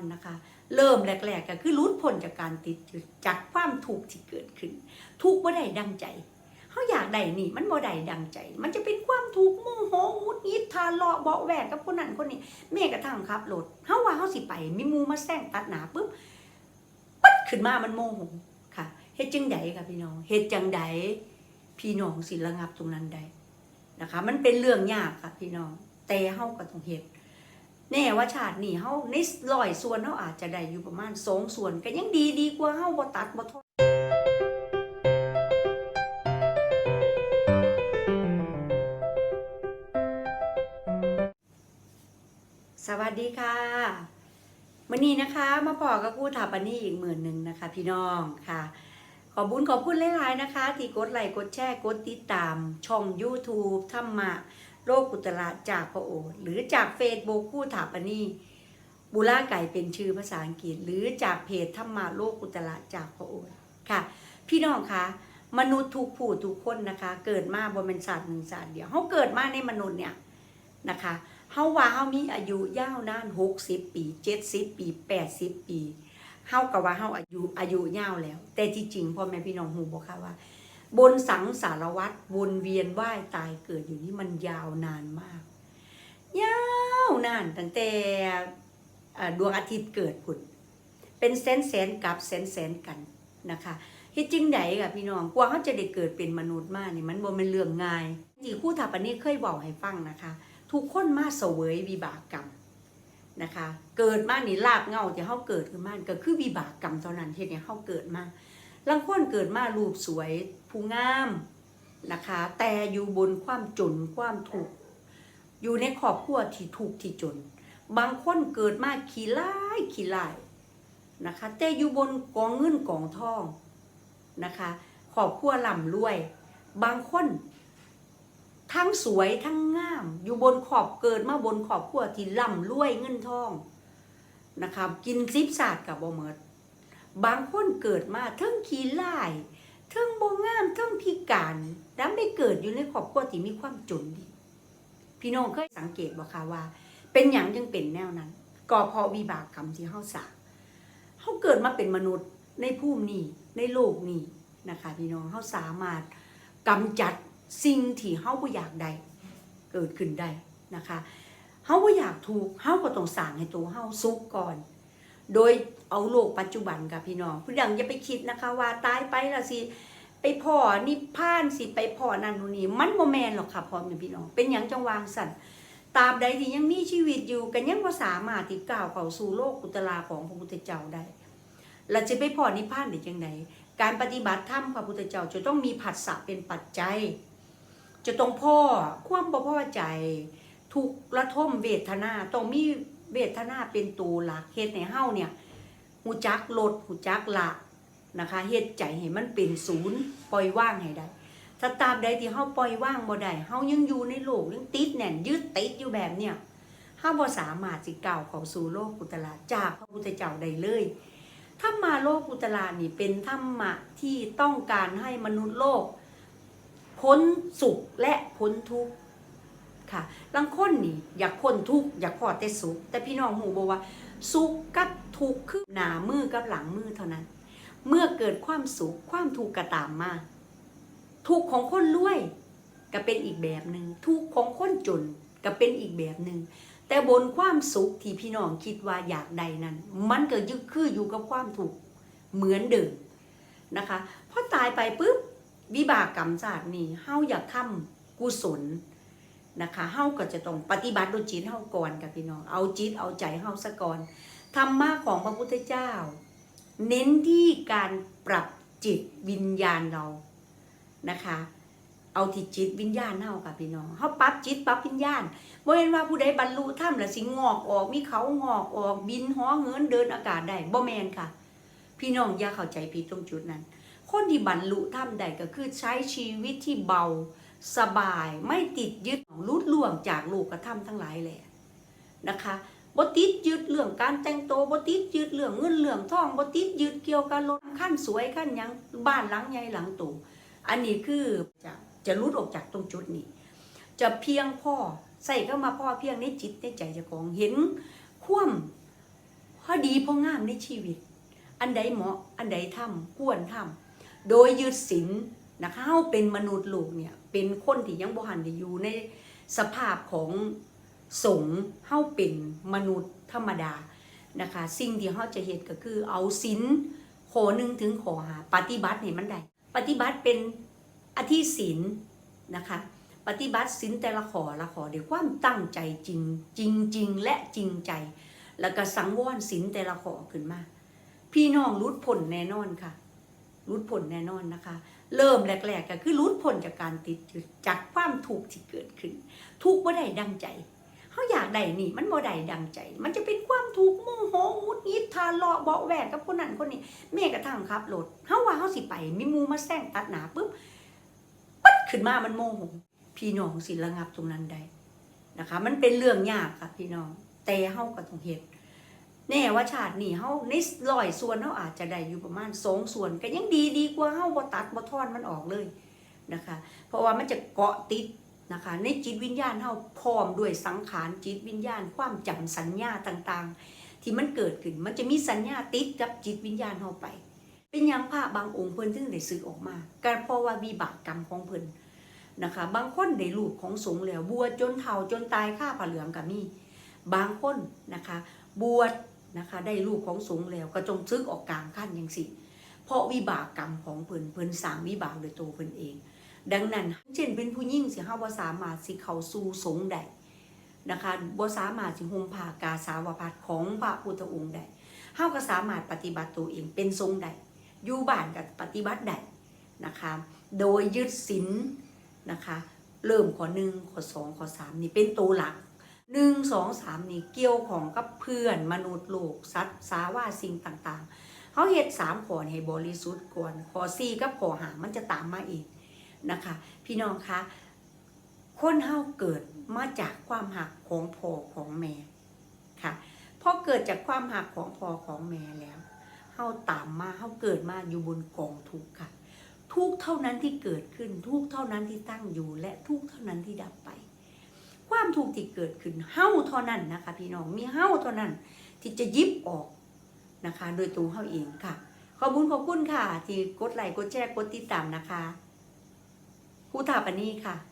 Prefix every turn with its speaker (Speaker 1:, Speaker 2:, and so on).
Speaker 1: อนนะคะ เริ่มแรกๆก็คือรุดพ้นจากการติดจากความทุกที่เกิดขึ้น ทุกบ่ได้ดังใจเขาอยากได้นี่มันบ่ได้ดังใจ มันจะเป็นความทุกข์โมโหงุดหงิดทาเลาะเบาะแวกกับคนนั้นคนนี้แม้กระทั่งขับรถเฮาว่าเฮาสิไป มีมูมาแซงตัดหนาปุ๊บปัดขึ้นมามันโมโหค่ะเฮ็ดจังใดค่ะพี่น้องเฮ็ดจังใดพี่น้องสิระงับตรงนั้นได้นะคะ มันเป็นเรื่องยากค่ะพี่น้องแต่เฮาก็ต้องเฮ็ด แน่ว่าชาตินี้เฮาในร้อยส่วนเฮาอาจจะได้อยู่ประมาณสองส่วนก็ยังดีดีกว่าเฮาบ่ตัดบ่ทอดสวัสดีค่ะวันนี้นะคะมาพอกับผู้ถาปนีอีกหมื่นหนึ่งนะคะ พี่น้องค่ะ ขอบุญขอบคุณหลายๆนะคะ ที่กดไลค์กดแชร์กดติดตามช่อง YouTube ธรรมะ โลกกุตระจากพระโอษฐ์หรือจากเฟซบุ๊กผู้ถาปนีบุราไก่เป็นชื่อภาษาอังกฤษ หรือจากเพจธรรมะโลกกุตระจากพระโอษฐ์ค่ะ พี่น้องคะมนุษย์ทุกผู้ทุกคนนะคะ เกิดมาบนเป็นศาสตร์หนึ่งศาสตร์เดียวเขาเกิดมาในมนุษย์เนี่ยนะคะเขาว่าเขามีอายุยาวนานหกสิบปีเจ็ดสิบปีแปดสิบปีเขากับว่าเขาอายุอายุยาวแล้ว แต่ที่จริงพ่อแม่พี่น้องหูบอกค่ะว่า บนสังสารวัตรวนเวียนว่ายตายเกิดอยู่นี่มันยาวนานมาก ยาวนานตั้งแต่ดวงอาทิตย์เกิดผุดเป็นแสนแสนกับแสนแสนกันนะคะเฮ็ดจริงใดค่ะพี่น้องกว่าเขาจะได้เกิดเป็นมนุษย์มานี่มันบ่เป็นเรื่องง่ายที่ครู่ถาปนี้เคยบอกให้ฟังนะคะ ทุกคนมาเสวยวิบากกรรมนะคะ เกิดมานี่ลาบเงาที่เขาเกิดขึ้นมาก็คือวิบากกรรมเท่านั้นที่เนี่ยเขาเกิดมา ลางคนเกิดมารูปสวยผู้งามนะคะ แต่อยู่บนความจนความทุกอยู่ในครอบครัวที่ทุกที่จน บางคนเกิดมาขี้ร้ายขี้ลายนะคะ แต่อยู่บนกองเงินกองทองนะคะครอบครัวร่ำรวย บางคน ทั้งสวยทั้งงาม อยู่บนขอบเกิดมาบนขอบครัวที่ร่ำรวยเงินทองนะคะกินซิบศาสตร์กับบ่เมิด บางคนเกิดมาทั้งขี้ลายทั้งโบ่งามทั้งพิการแล้วไม่เกิดอยู่ในครอบครัวที่มีความจนดีพี่น้องเคยสังเกตบ่คะว่า เป็นอย่างจึงเป็นแนวนั้น ก็เพราะวิบากกรรมที่เฮาสร้างเฮาเกิดมาเป็นมนุษย์ในภูมินี้ในโลกนี้นะคะพี่น้องเฮาสามารถกำจัดสิ่งที่เฮาบ่อยากได้เกิดขึ้นได้นะคะเฮาบ่อยากถูกข์เฮาก็ต้องสร้างให้ตัวเฮาสุขก่อน โดย เอาโลกปัจจุบันกับพี่น้องผู้ดังอย่าไปคิดนะคะว่าตายไปแล้วสิไปพ่อนิพพานสิไปพ่อนั่นนู่นนี่มันบ่แมนหรอกค่ะพ่อแม่พี่น้อง เป็นหยังจังวางสั่นตราบใดที่ยังมีชีวิตอยู่กันยังบ่สามารถที่ก้าวเข้าสู่โลกกุตลาของพระพุทธเจ้าได้เราจะไปพ่อนิพพานได้จังไดการปฏิบัติธรรมพระพุทธเจ้าจะต้องมีผัสสะเป็นปัจจัย จะต้องพ่อความบ่พอใจทุกระทมเวทนาต้องมีเวทนาเป็นตัวหลักเฮ็ดให้เฮาเนี่ย หูจักลดหูจักละนะคะเฮ็ดใจให้มันเป็นศูนย์ปล่อยว่างให้ได้ถ้าตาบใดที่เฮาปล่อยว่างบ่ได้เฮายังอยู่ในโลกยังติดแน่นยึดติดอยู่แบบเนี่ยเฮาบ่สามารถสิก้าวเข้าสู่โลกกุตละจากพระพุทธเจ้าได้เลยธรรมาโลกกุตละนี่เป็นธรรมะที่ต้องการให้มนุษย์โลก พ้นสุขและพ้นทุกข์ค่ะลังคนนี่อยากพ้นทุกข์อยากพอแต่สุข แต่พี่น้องหูบอกว่า สุขกับ ทุกข์คือหน้ามือกับหลังมือเท่านั้น เมื่อเกิดความสุขความทุกข์ก็ตามมาทุกข์ของคนรวยก็เป็นอีกแบบหนึ่งทุกข์ของคนจนก็เป็นอีกแบบหนึ่งแต่บนความสุขที่พี่น้องคิดว่าอยากใดนั้น มันก็ยึดคืออยู่กับความทุกข์เหมือนเดิมนะคะพอตายไปปุ๊บวิบากกรรมศาสตร์นี่เฮาอยากทำกุศลนะคะเฮาก็จะต้องปฏิบัติด้วยจิตเฮาก่อนกับพี่น้อง เอาจิตเอาใจเฮาซะก่อน ธรรมะของพระพุทธเจ้า เน้นที่การปรับจิตวิญญาณเรานะคะ เอาที่จิตวิญญาณเฮาค่ะพี่น้องเฮาปรับจิตปรับวิญญาณบ่เห็นว่าผู้ใดบรรลุธรรมแล้วสิงอกออกมีเขางอกออกบินห้อเหินเดินอากาศได้บ่แมนค่ะ พี่น้องอย่าเข้าใจผิดตรงจุดนั้น คนที่บรรลุธรรมได้ก็คือใช้ชีวิตที่เบาสบายไม่ติดยึดลุดล่วงจากโลกธรรมทั้งหลายแหละนะคะ บ่ติดยึดเรื่องการแต่งตัวบ่ติดยึดเรื่องเงินเรื่องทองบ่ติดยึดเกี่ยวกับรถขั้นสวยขั้นยังบ้านหลังใหญ่หลังโตอันนี้คือจะจะรุดออกจากตรงจุดนี้ จะเพียงพ่อใส่เข้ามาพ่อเพียงในจิตในใจเจ้าของเห็นคว่ำอดีพองามในชีวิต อันใดเหมาะอันใดทำควรทำโดยยึดศีลนะคะเฮาเป็นมนุษย์โลกเนี่ยเป็นคนที่ยังบ่หันได้อยู่ในสภาพของ สงเฮาเป็นมนุษย์ธรรมดานะคะ สิ่งที่เฮาจะเฮ็ดก็คือเอาศีลขอหนึ่งถึงขอหาปฏิบัติให้มันได้ปฏิบัติเป็นอธิศีลนะคะ ปฏิบัติศีลแต่ละขอละข้อด้วยความตั้งใจจริงจริงจริงและจริงใจ แล้วก็สังวรศีลแต่ละขอขึ้นมา พี่น้องรุดพ้นแน่นอนค่ะรุดพ้นแน่นอนนะคะ เริ่มแรกๆก็คือรุดพ้นจากการติดจากความถูกข์ที่เกิดขึ้น ทุกข์บ่ได้ดังใจ เขาอยากได้นี่ มันบ่ได้ดังใจ มันจะเป็นความทุกข์โมโหงุดหงิดทาเลาะเบาะแวกกับคนนั้นคนนี้แม่กระทั่งขับรถเฮาว่าเฮาสิไป มีมูมาแซงตัดหนาปุ๊บปัดขึ้นมามันโมโหพี่น้องสิระงับตรงนั้นได้นะคะ มันเป็นเรื่องยากค่ะพี่น้อง แต่เฮาก็ต้องเฮ็ดแน่ว่าชาตินี้เฮาในร้อยส่วนเฮาอาจจะได้อยู่ประมาณสองส่วนก็ยังดีดีกว่าเฮาบ่ตัดบ่ทอนมันออกเลยนะคะ เพราะว่ามันจะเกาะติด นะคะ ในจิตวิญญาณเฮาพร้อมด้วยสังขารจิตวิญญาณ ความจำสัญญาต่างๆ ที่มันเกิดขึ้นมันจะมีสัญญาติดกับจิตวิญญาณเฮาไป เป็นอย่างพระบางองค์เพิ่นถึงได้สึกออกมาการเพราะว่าวิบากกรรมของเพิ่นนะคะบางคนได้ลูกของสงแล้วบวชจนเฒ่าจนตายค่าผ้าเหลืองก็มี บางคนนะคะบวชนะคะได้ลูกของสงแล้วก็จงซึกออกกลางขั้นยังสิเพราะวิบากกรรมของเพิ่นเพิ่นสร้างวิบากโดยตัวเพิ่นเอง ดังนั้น เช่นเป็นผู้หญิงสิเฮาบ่สามารถสิเข้าสู่สงได้นะคะบ่สามารถสิห่มผ้ากาสาวพัดของพระพุทธองค์ได้เฮาก็สามารถปฏิบัติตัวเองเป็นสงฆ์ได้อยู่บ้านก็ปฏิบัติได้นะคะโดยยึดศีลนะคะเริ่มข้อหนึ่งข้อสองข้อสามนี่เป็นตัวหลักหนึ่งสองสามนี่เกี่ยวของกับเพื่อนมนุษย์โลกสัตว์สาว่าสิ่งต่างๆ เขาเฮ็ดสามข้อนให้บริสุทธิ์ก่อนข้อสี่กับข้อหามันจะตามมาเอง นะคะ พี่น้องคะคนเฮาเกิดมาจากความหักของพ่อของแม่ค่ะพอเกิดจากความหักของพ่อของแม่แล้วเฮาตามมาเฮาเกิดมาอยู่บนกองทุกข์ค่ะ ทุกเท่านั้นที่เกิดขึ้น ทุกเท่านั้นที่ตั้งอยู่ และทุกเท่านั้นที่ดับไป ความทุกข์ที่เกิดขึ้นเฮ้าเท่านั้นนะคะ พี่น้องมีเฮ้าเท่านั้น ที่จะยิบออกนะคะ โดยตัวเฮ้าเองค่ะขอบคุณขอบคุณค่ะ ที่กดไลค์กดแชร์กดติดตามนะคะ ผู้ถาปนีค่ะ